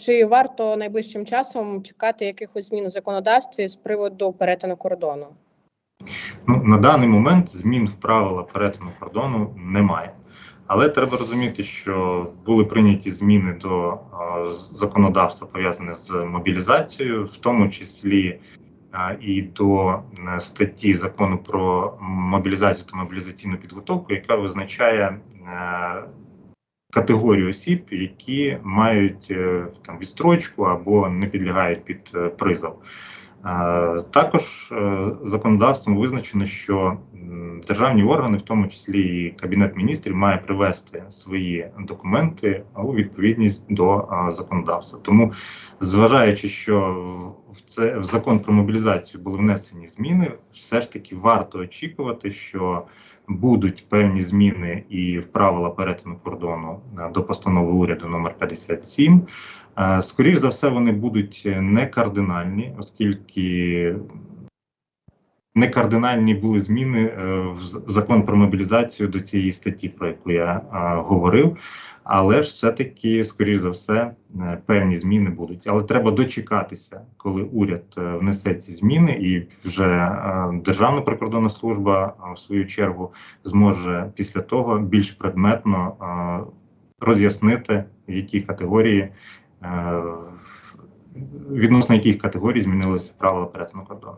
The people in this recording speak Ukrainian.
Чи варто найближчим часом чекати якихось змін у законодавстві з приводу перетину кордону? Ну, на даний момент змін в правила перетину кордону немає. Але треба розуміти, що були прийняті зміни до е, законодавства пов'язане з мобілізацією, в тому числі е, і до е, статті закону про мобілізацію та мобілізаційну підготовку, яка визначає е, категорію осіб, які мають е, там відстрочку або не підлягають під е, призов. Е, Також законодавством визначено, що державні органи, в тому числі і Кабінет міністрів, має привести свої документи у відповідність до е, законодавства. Тому, зважаючи, що в- це в закон про мобілізацію були внесені зміни, все ж таки варто очікувати, що будуть певні зміни і в правила перетину кордону е, до постанови уряду номер 57. Е, Скоріш за все, вони будуть не кардинальні, оскільки не кардинальні були зміни е, в закон про мобілізацію до цієї статті, про яку я говорив. Але ж все-таки, скоріш за все, е, певні зміни будуть. Але треба дочекатися, коли уряд е, внесе ці зміни, і вже Державна прикордонна служба, в свою чергу, зможе після того більш предметно роз'яснити, які категорії відносно яких категорій змінилися правила перетину кордону.